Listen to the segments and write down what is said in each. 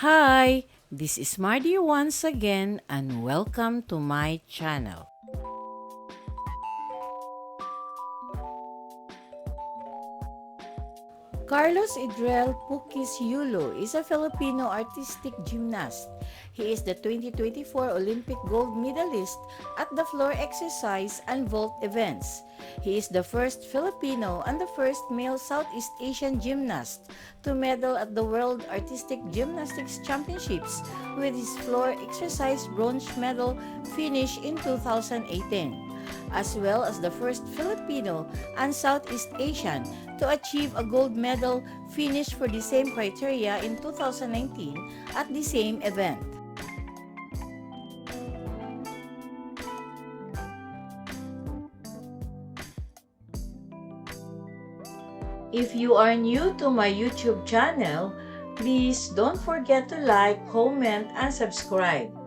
Hi, this is Mardy once again and welcome to my channel. Carlos Idrel Pukis Yulo is a Filipino artistic gymnast. He is the 2024 Olympic gold medalist at the floor exercise and vault events. He is the first Filipino and the first male Southeast Asian gymnast to medal at the World Artistic Gymnastics Championships with his floor exercise bronze medal finish in 2018 as well as the first Filipino and Southeast Asian to achieve a gold medal finish for the same criteria in 2019 at the same event. If you are new to my YouTube channel, please don't forget to like, comment, and subscribe.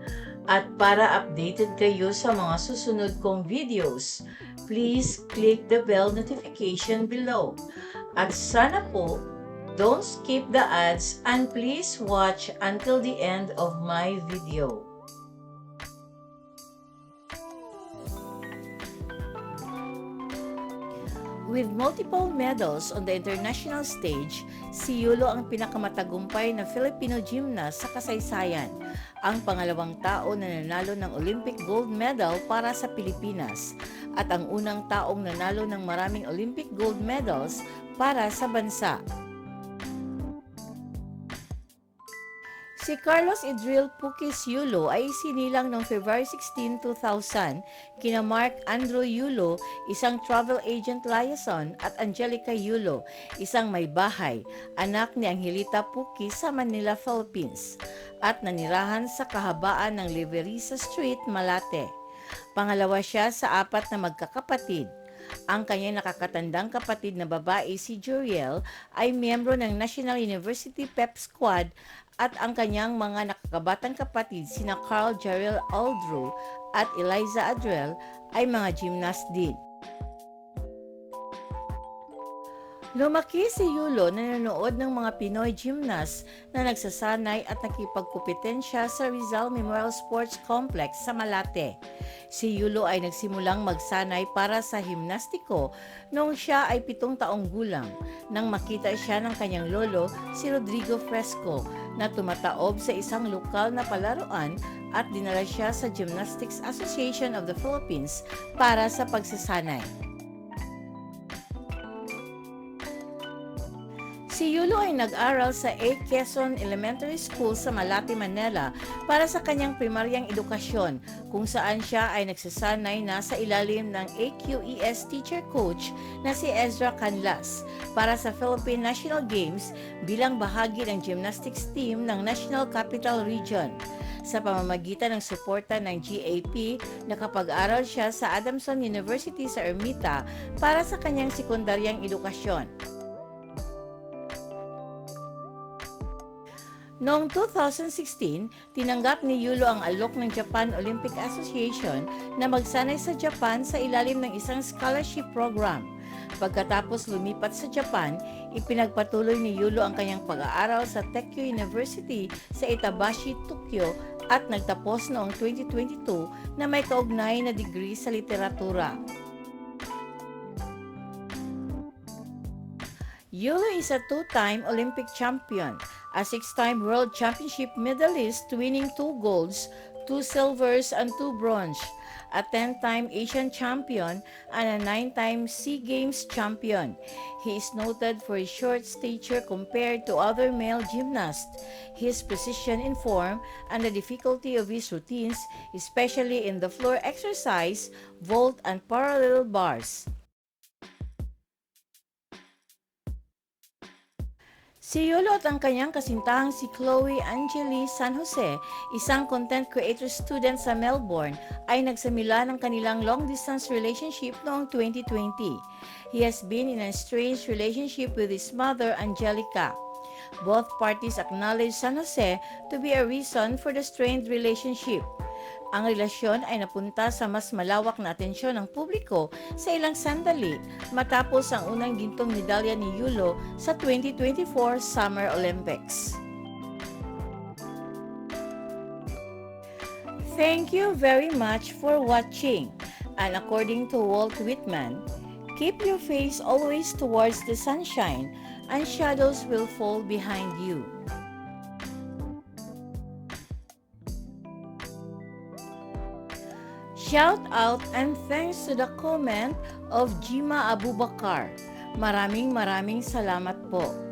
At para updated kayo sa mga susunod kong videos, please click the bell notification below. At sana po, don't skip the ads and please watch until the end of my video. With multiple medals on the international stage, si Yulo ang pinakamatagumpay na Filipino gymnast sa kasaysayan. Ang pangalawang tao na nanalo ng Olympic gold medal para sa Pilipinas at ang unang taong nanalo ng maraming Olympic gold medals para sa bansa. Si Carlos Idril Pukis Yulo ay sinilang noong February 16, 2000 kina Mark Andrew Yulo, isang travel agent liaison at Angelica Yulo, isang may bahay, anak ni Angelita Pukis sa Manila, Philippines at nanirahan sa kahabaan ng Liverisa Street, Malate. Pangalawa siya sa apat na magkakapatid. Ang kanyang nakakatandang kapatid na babae si Juriel ay miyembro ng National University Pep Squad at ang kanyang mga nakakabatang kapatid sina Carl Jarrell Aldro at Eliza Adrel ay mga gymnast din. Lumaki si Yulo na nanonood ng mga Pinoy gymnast na nagsasanay at nakipagkumpetensya sa Rizal Memorial Sports Complex sa Malate. Si Yulo ay nagsimulang magsanay para sa himnastiko noong siya ay pitong taong gulang nang makita siya ng kanyang lolo si Rodrigo Fresco na tumataob sa isang lokal na palaruan at dinala siya sa Gymnastics Association of the Philippines para sa pagsasanay. Si Yulo ay nag-aral sa A. Quezon Elementary School sa Malate, Manila para sa kanyang primaryang edukasyon kung saan siya ay nagsasanay na sa ilalim ng AQES teacher coach na si Ezra Canlas para sa Philippine National Games bilang bahagi ng gymnastics team ng National Capital Region. Sa pamamagitan ng suporta ng GAP, nakapag-aral siya sa Adamson University sa Ermita para sa kanyang sekundaryang edukasyon. Noong 2016, tinanggap ni Yulo ang alok ng Japan Olympic Association na magsanay sa Japan sa ilalim ng isang scholarship program. Pagkatapos lumipat sa Japan, ipinagpatuloy ni Yulo ang kanyang pag-aaral sa Tekyo University sa Itabashi, Tokyo at nagtapos noong 2022 na may kaugnay na degree sa literatura. Yulo is a two-time Olympic champion, a six-time World Championship medalist winning two golds, two silvers, and two bronze, a 10-time Asian champion, and a 9-time SEA Games champion. He is noted for his short stature compared to other male gymnasts, his precision in form, and the difficulty of his routines, especially in the floor exercise, vault, and parallel bars. Si Yulo at ang kanyang kasintahang si Chloe Angeli San Jose, isang content creator student sa Melbourne, ay nagsamila ng kanilang long-distance relationship noong 2020. He has been in a strange relationship with his mother, Angelica. Both parties acknowledge San Jose to be a reason for the strained relationship. Ang relasyon ay napunta sa mas malawak na atensyon ng publiko sa ilang sandali matapos ang unang gintong medalya ni Yulo sa 2024 Summer Olympics. Thank you very much for watching. And according to Walt Whitman, keep your face always towards the sunshine and shadows will fall behind you. Shout out and thanks to the comment of Jima Abubakar. Maraming maraming salamat po.